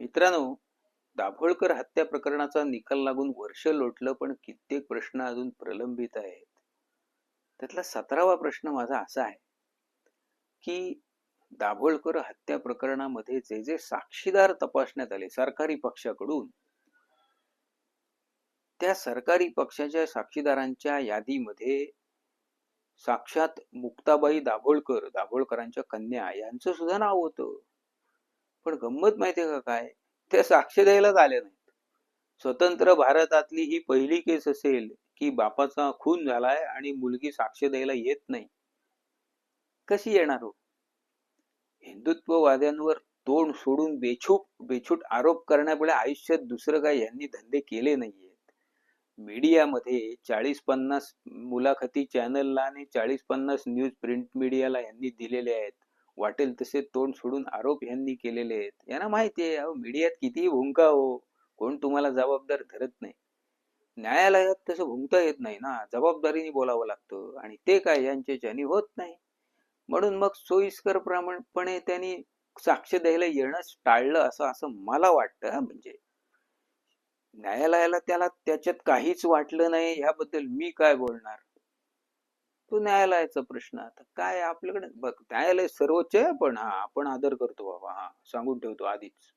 मित्रांनो दाभोळकर हत्या प्रकरणाचा निकाल लागून वर्ष लोटलं पण कित्येक प्रश्न अजून प्रलंबित आहेत. त्यातला सतरावा प्रश्न माझा असा आहे की दाभोळकर हत्या प्रकरणामध्ये जे जे साक्षीदार तपासण्यात आले सरकारी पक्षाकडून त्या सरकारी पक्षाच्या साक्षीदारांच्या यादीमध्ये साक्षात मुक्ताबाई दाभोळकर दाभोळकरांच्या कन्या यांचं सुद्धा नाव होतं. पण गंमत माहितीये का काय? ते साक्ष द्यायलाच आले नाहीत. स्वतंत्र भारतातली ही पहिली केस असेल की बापाचा खून झालाय आणि मुलगी साक्ष द्यायला येत नाही कशी येणार हो? हिंदुत्ववाद्यांवर तोंड सोडून बेछूट बेछूट आरोप करण्यापुढे आयुष्यात दुसरं काय यांनी धंदे केले नाहीयेत. मीडियामध्ये चाळीस पन्नास मुलाखती चॅनलला आणि चाळीस पन्नास न्यूज प्रिंट मीडियाला यांनी दिलेले आहेत. वाटेल तसे तोंड सोडून आरोप यांनी केलेले आहेत. यांना माहिती आहे अहो मीडियात कितीही भूमिका हो कोण तुम्हाला जबाबदार धरत नाही. न्यायालयात तसं भुंकता येत नाही ना जबाबदारीने बोलावं लागतं आणि ते काय यांच्याच्यानी होत नाही. म्हणून मग सोयीस्कर प्रमाणपणे त्यांनी साक्ष द्यायला येणं टाळलं असं असं मला वाटतं हा म्हणजे. न्यायालयाला त्याला त्याच्यात काहीच वाटलं नाही ह्याबद्दल मी काय बोलणार? तो न्यायालयाचा प्रश्न आता काय आपल्याकडे बघ न्यायालय सर्वोच्च आहे पण हा आपण आदर करतो बाबा हा सांगून ठेवतो आधीच.